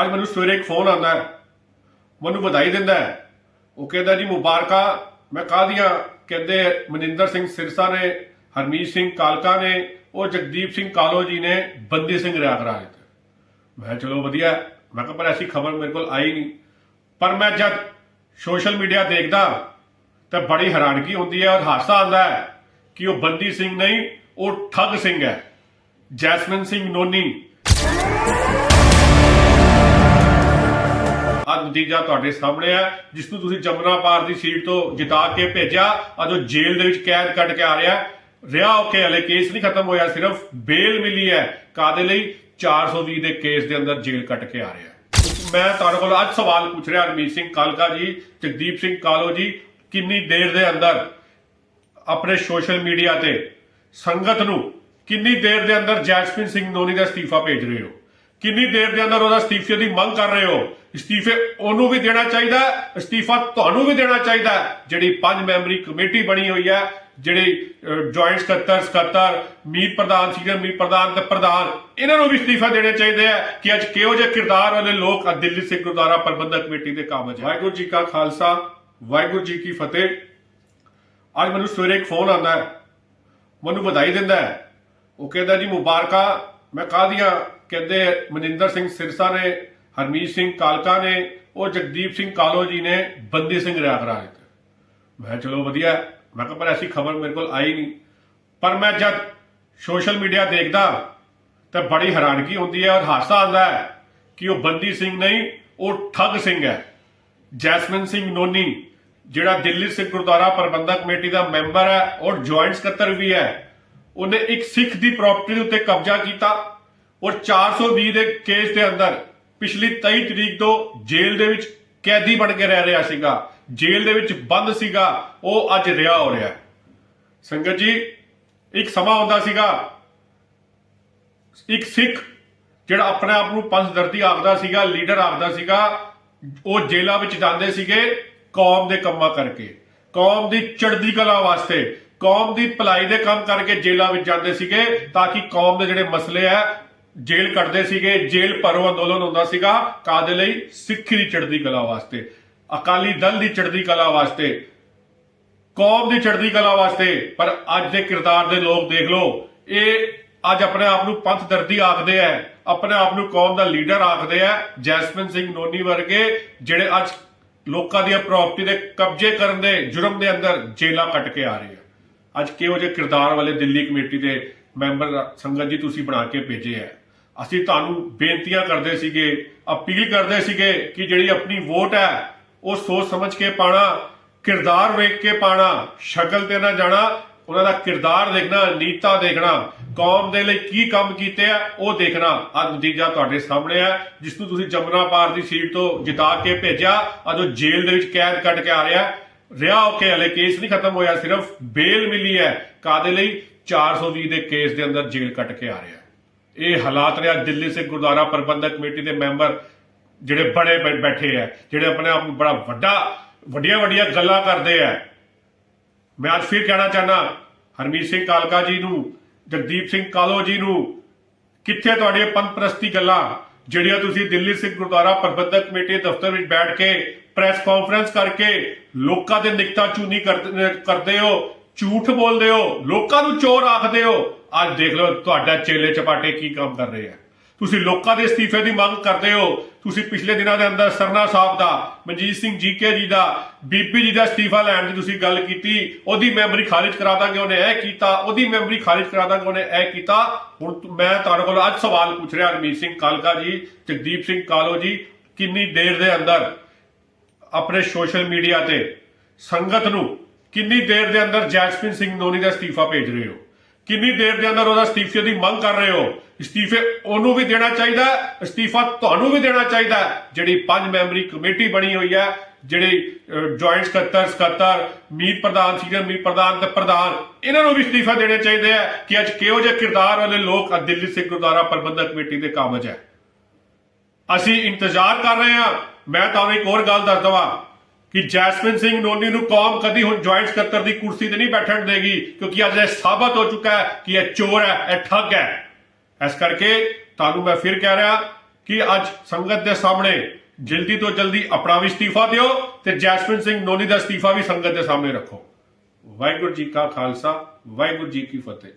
ਅੱਜ ਮੈਨੂੰ ਸਵੇਰੇ ਇੱਕ ਫੋਨ ਆਉਂਦਾ ਮੈਨੂੰ ਵਧਾਈ ਦਿੰਦਾ ਹੈ। ਉਹ ਕਹਿੰਦਾ, ਜੀ ਮੁਬਾਰਕਾਂ। ਮੈਂ ਕਾਹਦੀਆਂ ਕਹਿੰਦੇ, ਮਨਿੰਦਰ ਸਿੰਘ ਸਿਰਸਾ ਨੇ, ਹਰਮੀਤ ਸਿੰਘ ਕਾਲਕਾ ਨੇ, ਉਹ ਜਗਦੀਪ ਸਿੰਘ ਕਾਲੋ ਜੀ ਨੇ ਬੰਦੀ ਸਿੰਘ ਰਿਆ ਕਰਾ ਦਿੱਤਾ। ਮੈਂ ਕਿਹਾ, ਚਲੋ ਵਧੀਆ ਮੈਂ ਕਿਹਾ, ਪਰ ਐਸੀ ਖਬਰ ਮੇਰੇ ਕੋਲ ਆਈ ਨਹੀਂ। ਪਰ ਮੈਂ ਜਦ ਸੋਸ਼ਲ ਮੀਡੀਆ ਦੇਖਦਾ, ਤਾਂ ਬੜੀ ਹੈਰਾਨਗੀ ਹੁੰਦੀ ਹੈ ਔਰ ਹਾਸਾ ਆਉਂਦਾ ਹੈ ਕਿ ਉਹ ਬੰਦੀ ਸਿੰਘ ਨਹੀਂ, ਉਹ ਠੱਗ ਸਿੰਘ ਹੈ। ਜੈਸਮਿਨ ਸਿੰਘ ਨੋਨੀ ਨਤੀਜਾ ਤੁਹਾਡੇ ਸਾਹਮਣੇ ਹੈ ਜਿਸ ਨੂੰ ਤੁਸੀਂ ਜਮਨਾ ਪਾਰ ਦੀ ਸੀਟ ਤੋਂ ਜਿਤਾ ਕੇ ਭੇਜਿਆ, ਅੱਜ ਜੇਲ੍ਹ ਦੇ ਵਿੱਚ ਕੈਦ ਕੱਟ ਕੇ ਆ ਰਿਹਾ। ਰਿਹਾ ਹੋ ਕੇ ਹਲੇ, ਕੇਸ ਨਹੀਂ ਖਤਮ ਹੋਇਆ, ਸਿਰਫ ਬੇਲ ਮਿਲੀ ਹੈ। ਕਾਦੇ ਲਈ? 420 ਦੇ ਕੇਸ ਦੇ ਅੰਦਰ ਜੇਲ੍ਹ ਕੱਟ ਕੇ ਆ ਰਿਹਾ ਮੈਂ ਤੁਹਾਡੇ ਕੋਲ ਅੱਜ ਸਵਾਲ ਪੁੱਛ ਰਿਹਾ ਹਰਮੀਤ ਸਿੰਘ ਕਾਲਕਾ ਜੀ, ਜਗਦੀਪ ਸਿੰਘ ਕਾਲੋ ਜੀ, ਕਿੰਨੀ ਦੇਰ ਦੇ ਅੰਦਰ ਆਪਣੇ ਸੋਸ਼ਲ ਮੀਡੀਆ ਤੇ ਸੰਗਤ ਨੂੰ ਕਿੰਨੀ ਦੇਰ ਦੇ ਅੰਦਰ ਜੈਸਮਿਨ ਸਿੰਘ ਨੋਨੀ ਦਾ ਅਸਤੀਫਾ ਭੇਜ ਰਹੇ ਹੋ? ਕਿੰਨੀ ਦੇਰ ਦੇ ਅੰਦਰ ਉਹਦਾ ਅਸਤੀਫੇ ਦੀ ਮੰਗ ਕਰ ਰਹੇ ਹੋ? ਅਸਤੀਫੇ ਉਹਨੂੰ ਵੀ ਦੇਣਾ ਚਾਹੀਦਾ, ਅਸਤੀਫਾ ਤੁਹਾਨੂੰ ਵੀ ਦੇਣਾ ਚਾਹੀਦਾ, ਜਿਹੜੀ ਪੰਜ ਮੈਂਬਰੀ ਕਮੇਟੀ ਬਣੀ ਹੋਈ ਹੈ, ਜਿਹੜੀ ਜੁਆਇੰਟ ਸਕੱਤਰ ਸਕੱਤਰ, ਮੀਤ ਪ੍ਰਧਾਨ, ਸੀਨੀਅਰ ਮੀਤ ਪ੍ਰਧਾਨ ਤੇ ਪ੍ਰਧਾਨ, ਇਹਨਾਂ ਨੂੰ ਵੀ ਅਸਤੀਫਾ ਦੇਣੇ ਚਾਹੀਦੇ ਹੈ ਕਿ ਅੱਜ ਕਿਹੋ ਜਿਹੇ ਕਿਰਦਾਰ ਵਾਲੇ ਲੋਕ ਅੱਜ ਦਿੱਲੀ ਸਿੱਖ ਗੁਰਦੁਆਰਾ ਪ੍ਰਬੰਧਕ ਕਮੇਟੀ ਦੇ ਕਾਬਜ ਹੈ। ਵਾਹਿਗੁਰੂ ਜੀ ਕਾ ਖਾਲਸਾ, ਵਾਹਿਗੁਰੂ ਜੀ ਕੀ ਫਤਿਹ। ਅੱਜ ਮੈਨੂੰ ਸਵੇਰੇ ਇੱਕ ਫੋਨ ਆਉਂਦਾ ਹੈ, ਮੈਨੂੰ ਵਧਾਈ ਦਿੰਦਾ ਹੈ। ਉਹ ਕਹਿੰਦਾ ਜੀ, ਮੁਬਾਰਕਾਂ ਮੈਂ ਕਾਹਦੀਆਂ ਕਹਿੰਦੇ ਮਨਿੰਦਰ ਸਿੰਘ ਸਿਰਸਾ ਨੇ, ਹਰਮੀਤ ਸਿੰਘ ਕਾਲਕਾ ਨੇ, ਉਹ ਜਗਦੀਪ ਸਿੰਘ ਕਾਲੋ ਜੀ ਨੇ ਬੰਦੀ ਸਿੰਘ ਰਿਆ ਕਰਾ ਦਿੱਤਾ। ਮੈਂ ਕਿਹਾ ਚਲੋ ਵਧੀਆ ਮੈਂ ਕਿਹਾ ਪਰ ਐਸੀ ਖਬਰ ਮੇਰੇ ਕੋਲ ਆਈ ਨਹੀਂ। ਪਰ ਮੈਂ ਜਦ ਸੋਸ਼ਲ ਮੀਡੀਆ ਦੇਖਦਾ ਤਾਂ ਬੜੀ ਹੈਰਾਨਗੀ ਹੁੰਦੀ ਹੈ ਔਰ ਹਾਸਾ ਆਉਂਦਾ ਹੈ ਕਿ ਉਹ ਬੰਦੀ ਸਿੰਘ ਨਹੀਂ, ਉਹ ਠੱਗ ਸਿੰਘ ਹੈ। ਜੈਸਮਿਨ ਸਿੰਘ ਨੋਨੀ, ਜਿਹੜਾ ਦਿੱਲੀ ਸਿੱਖ ਗੁਰਦੁਆਰਾ ਪ੍ਰਬੰਧਕ ਕਮੇਟੀ ਦਾ ਮੈਂਬਰ ਹੈ ਔਰ ਜੁਆਇੰਟ ਸਕੱਤਰ ਵੀ ਹੈ। ਉਹਨੇ ਇੱਕ ਸਿੱਖ ਦੀ ਪ੍ਰਾਪਰਟੀ ਦੇ ਉੱਤੇ ਕਬਜ਼ਾ ਕੀਤਾ ਔਰ 420 ਦੇ ਕੇਸ ਦੇ ਅੰਦਰ ਪਿਛਲੀ 23 ਤਰੀਕ ਤੋਂ ਜੇਲ੍ਹ ਦੇ ਵਿੱਚ ਕੈਦੀ ਬਣ ਕੇ ਰਹਿ ਰਿਹਾ ਸੀਗਾ। ਜੇਲ੍ਹ ਦੇ ਵਿੱਚ ਬੰਦ ਸੀਗਾ। ਉਹ ਅੱਜ ਰਿਹਾ ਹੋ ਰਿਹਾ। ਸੰਗਤ ਜੀ, ਇੱਕ ਸਮਾਂ ਹੁੰਦਾ ਸੀਗਾ। ਇੱਕ ਸਿੱਖ ਜਿਹੜਾ ਆਪਣੇ ਆਪ ਨੂੰ ਪੰਥਦਰਦੀ ਆਖਦਾ ਸੀਗਾ, ਲੀਡਰ ਆਖਦਾ ਸੀਗਾ, ਉਹ ਜੇਲ੍ਹਾਂ ਵਿੱਚ ਜਾਂਦੇ ਸੀਗੇ ਕੌਮ ਦੇ ਕੰਮਾਂ ਕਰਕੇ। ਕੌਮ ਦੀ ਚੜ੍ਹਦੀ ਕਲਾ ਵਾਸਤੇ ਕੌਮ ਦੀ ਭਲਾਈ ਦੇ ਕੰਮ ਕਰਕੇ ਜੇਲ੍ਹਾਂ ਵਿੱਚ ਜਾਂਦੇ ਸੀਗੇ ਤਾਂ ਕਿ ਕੌਮ ਦੇ ਜਿਹੜੇ ਮਸਲੇ ਆ, ਜੇਲ੍ਹ ਕੱਢਦੇ ਸੀਗੇ, ਜੇਲ੍ਹ ਭਰੋ ਅੰਦੋਲਨ ਹੁੰਦਾ ਸੀਗਾ ਕਾਦੇ ਲਈ? ਸਿੱਖੀ ਦੀ ਚੜ੍ਹਦੀ ਕਲਾ ਵਾਸਤੇ, ਅਕਾਲੀ ਦਲ ਦੀ ਚੜ੍ਹਦੀ ਕਲਾ ਵਾਸਤੇ, ਕੌਮ ਦੀ ਚੜ੍ਹਦੀ ਕਲਾ ਵਾਸਤੇ। ਪਰ ਅੱਜ ਦੇ ਕਿਰਦਾਰ ਦੇ ਲੋਕ ਦੇਖ ਲਓ, ਇਹ ਅੱਜ ਆਪਣੇ ਆਪ ਨੂੰ ਪੰਥ ਦਰਦੀ ਆਖਦੇ ਆ, ਆਪਣੇ ਆਪ ਨੂੰ ਕੌਮ ਦਾ ਲੀਡਰ ਆਖਦੇ ਆ ਜੈਸਮਿਨ ਸਿੰਘ ਨੋਨੀ ਵਰਗੇ, ਜਿਹੜੇ ਅੱਜ ਲੋਕਾਂ ਦੀਆਂ ਪ੍ਰਾਪਰਟੀ ਦੇ ਕਬਜ਼ੇ ਕਰਨ ਦੇ ਜੁਰਮ ਦੇ ਅੰਦਰ ਜੇਲਾਂ ਕੱਟ ਕੇ ਆ ਰਹੇ ਆ। ਅੱਜ ਕਿਹੋ ਜਿਹੇ ਕਿਰਦਾਰ ਵਾਲੇ ਦਿੱਲੀ ਕਮੇਟੀ ਦੇ ਮੈਂਬਰ ਸੰਗਤ ਜੀ ਤੁਸੀਂ ਬਣਾ ਕੇ ਭੇਜੇ ਆ। ਅਸੀਂ ਤੁਹਾਨੂੰ ਬੇਨਤੀਆਂ ਕਰਦੇ ਸੀਗੇ, ਅਪੀਲ ਕਰਦੇ ਸੀਗੇ ਕਿ ਜਿਹੜੀ ਆਪਣੀ ਵੋਟ ਹੈ, ਉਹ ਸੋਚ ਸਮਝ ਕੇ ਪਾਣਾ ਕਿਰਦਾਰ ਵੇਖ ਕੇ ਪਾਣਾ ਸ਼ਕਲ ਤੇ ਨਾ ਜਾਣਾ, ਉਹਨਾਂ ਦਾ ਕਿਰਦਾਰ ਦੇਖਣਾ, ਨੀਤਾ ਦੇਖਣਾ, ਕੌਮ ਦੇ ਲਈ ਕੀ ਕੰਮ ਕੀਤੇ ਆ, ਉਹ ਦੇਖਣਾ। ਅੱਜ ਨਤੀਜਾ ਤੁਹਾਡੇ ਸਾਹਮਣੇ ਹੈ ਜਿਸ ਨੂੰ ਤੁਸੀਂ ਜਮਨਾ ਪਾਰ ਦੀ ਸੀਟ ਤੋਂ ਜਿਤਾ ਕੇ ਭੇਜਿਆ, ਅੱਜ ਉਹ ਜੇਲ੍ਹ ਦੇ ਵਿੱਚ ਕੈਦ ਕੱਟ ਕੇ ਆ ਰਿਹਾ। ਰਿਹਾ ਹੋ ਹਲੇ ਕੇਸ ਨਹੀਂ ਖਤਮ ਹੋਇਆ, ਸਿਰਫ ਬੇਲ ਮਿਲੀ ਹੈ। ਕਾਦੇ ਲਈ? 420 ਦੇ ਕੇਸ ਦੇ ਅੰਦਰ ਜੇਲ੍ਹ ਕੱਟ ਕੇ ਆ ਰਿਹਾ ਇਹ ਹਾਲਾਤ ਰਿਹਾ ਦਿੱਲੀ ਸਿੱਖ ਗੁਰਦੁਆਰਾ ਪ੍ਰਬੰਧਕ ਕਮੇਟੀ ਦੇ ਮੈਂਬਰ ਜਿਹੜੇ ਬੜੇ ਬੈਠੇ ਆ ਜਿਹੜੇ ਆਪਣੇ ਆਪ ਨੂੰ ਬੜਾ ਵੱਡਾ ਵੱਡੀਆਂ ਵੱਡੀਆਂ ਗੱਲਾਂ ਕਰਦੇ ਆ ਮੈਂ ਅੱਜ ਫਿਰ ਕਹਿਣਾ ਚਾਹਨਾ ਹਰਮੀਤ ਸਿੰਘ ਕਾਲਕਾ ਜੀ ਨੂੰ, ਜਗਦੀਪ ਸਿੰਘ ਕਾਲੋ ਜੀ ਨੂੰ, ਕਿੱਥੇ ਤੁਹਾਡੀਆਂ ਪੰਥਪ੍ਰਸਤੀ ਗੱਲਾਂ, ਜਿਹੜੀਆਂ ਤੁਸੀਂ ਦਿੱਲੀ ਸਿੱਖ ਗੁਰਦੁਆਰਾ ਪ੍ਰਬੰਧਕ ਕਮੇਟੀ ਦੇ ਦਫ਼ਤਰ ਵਿੱਚ ਬੈਠ ਕੇ ਪ੍ਰੈਸ ਕਾਨਫਰੰਸ ਕਰਕੇ ਲੋਕਾਂ ਦੇ ਨਿਕਤਾ ਚੂਨੀ ਕਰਦੇ ਹੋ, ਝੂਠ ਬੋਲਦੇ ਹੋ, ਲੋਕਾਂ ਨੂੰ ਚੋਰ ਆਖਦੇ ਹੋ। ਅੱਜ ਦੇਖ ਲਓ ਤੁਹਾਡਾ ਚੇਲੇ ਚਪਾਟੇ ਕੀ ਕੰਮ ਕਰ ਰਹੇ ਆ। ਤੁਸੀਂ ਲੋਕਾਂ ਦੇ ਅਸਤੀਫੇ ਦੀ ਮੰਗ ਕਰਦੇ ਹੋ। ਤੁਸੀਂ ਪਿਛਲੇ ਦਿਨਾਂ ਦੇ ਅੰਦਰ ਸਰਨਾ ਸਾਹਿਬ ਦਾ, ਮਨਜੀਤ ਸਿੰਘ ਜੀਕੇ ਜੀ ਦਾ, ਬੀਬੀ ਜੀ ਦਾ ਅਸਤੀਫਾ ਲੈਣ ਦੀ ਤੁਸੀਂ ਗੱਲ ਕੀਤੀ। ਉਹਦੀ ਮੈਮਰੀ ਖਾਰਿਜ ਕਰਾ ਦਾਂਗੇ, ਉਹਨੇ ਇਹ ਕੀਤਾ। ਉਹਦੀ ਮੈਮਰੀ ਖਾਰਿਜ ਕਰਾ ਦਾਂਗੇ, ਉਹਨੇ ਇਹ ਕੀਤਾ। ਹੁਣ ਮੈਂ ਤੁਹਾਡੇ ਕੋਲ ਅੱਜ ਸਵਾਲ ਪੁੱਛ ਰਿਹਾ ਹਰਮੀਤ ਸਿੰਘ ਕਾਲਕਾ ਜੀ, ਜਗਦੀਪ ਸਿੰਘ ਕਾਲੋ ਜੀ, ਕਿੰਨੀ ਦੇਰ ਦੇ ਅੰਦਰ ਆਪਣੇ ਸੋਸ਼ਲ ਮੀਡੀਆ ਤੇ ਸੰਗਤ ਨੂੰ ਕਿੰਨੀ ਦੇਰ ਦੇ ਅੰਦਰ ਜੈਸਮਿਨ ਸਿੰਘ ਨੋਨੀ ਦਾ ਅਸਤੀਫਾ ਭੇਜ ਰਹੇ ਹੋ? ਕਿੰਨੀ ਦੇਰ ਦੇ ਅੰਦਰ ਉਹਦਾ ਅਸਤੀਫੇ ਦੀ ਮੰਗ ਕਰ ਰਹੇ ਹੋ? ਅਸਤੀਫੇ ਉਹਨੂੰ ਵੀ ਦੇਣਾ ਚਾਹੀਦਾ ਅਸਤੀਫਾ ਤੁਹਾਨੂੰ ਵੀ ਦੇਣਾ ਚਾਹੀਦਾ ਜਿਹੜੀ ਪੰਜ ਮੈਂਬਰੀ ਕਮੇਟੀ ਬਣੀ ਹੋਈ ਹੈ, ਜਿਹੜੀ ਜੁਆਇੰਟ ਸਕੱਤਰ ਸਕੱਤਰ, ਮੀਤ ਪ੍ਰਧਾਨ, ਸੀਨੀਅਰ ਮੀਤ ਪ੍ਰਧਾਨ ਤੇ ਪ੍ਰਧਾਨ, ਇਹਨਾਂ ਨੂੰ ਵੀ ਅਸਤੀਫਾ ਦੇਣੇ ਚਾਹੀਦੇ ਹੈ ਕਿ ਅੱਜ ਕਿਹੋ ਜਿਹੇ ਕਿਰਦਾਰ ਵਾਲੇ ਲੋਕ ਦਿੱਲੀ ਸਿੱਖ ਗੁਰਦੁਆਰਾ ਪ੍ਰਬੰਧਕ ਕਮੇਟੀ ਦੇ ਕਾਬਜ ਹੈ। ਅਸੀਂ ਇੰਤਜ਼ਾਰ ਕਰ ਰਹੇ ਹਾਂ ਮੈਂ ਤੁਹਾਨੂੰ ਇੱਕ ਹੋਰ ਗੱਲ ਦੱਸ ਦਵਾਂ ਕਿ ਜੈਸਮਿਨ ਸਿੰਘ ਨੋਨੀ ਨੂੰ ਕੌਮ ਕਦੀ ਹੁਣ ਜੁਆਇੰਟ ਸਕੱਤਰ ਦੀ ਕੁਰਸੀ ਤੇ ਨਹੀਂ ਬੈਠਣ ਦੇਗੀ, ਕਿਉਂਕਿ ਅੱਜ ਇਹ ਸਾਬਤ ਹੋ ਚੁੱਕਾ ਹੈ ਕਿ ਇਹ ਚੋਰ ਹੈ, ਇਹ ਠੱਗ ਹੈ। ਇਸ ਕਰਕੇ ਤੁਹਾਨੂੰ ਮੈਂ ਫਿਰ ਕਹਿ ਰਿਹਾ ਕਿ ਅੱਜ ਸੰਗਤ ਦੇ ਸਾਹਮਣੇ ਜਲਦੀ ਤੋਂ ਜਲਦੀ ਆਪਣਾ ਵੀ ਅਸਤੀਫਾ ਦਿਓ ਤੇ ਜੈਸਮਿਨ ਸਿੰਘ ਨੋਨੀ ਦਾ ਅਸਤੀਫਾ ਵੀ ਸੰਗਤ ਦੇ ਸਾਹਮਣੇ ਰੱਖੋ। ਵਾਹਿਗੁਰੂ ਜੀ ਕਾ ਖਾਲਸਾ, ਵਾਹਿਗੁਰੂ ਜੀ ਕੀ ਫਤਿਹ।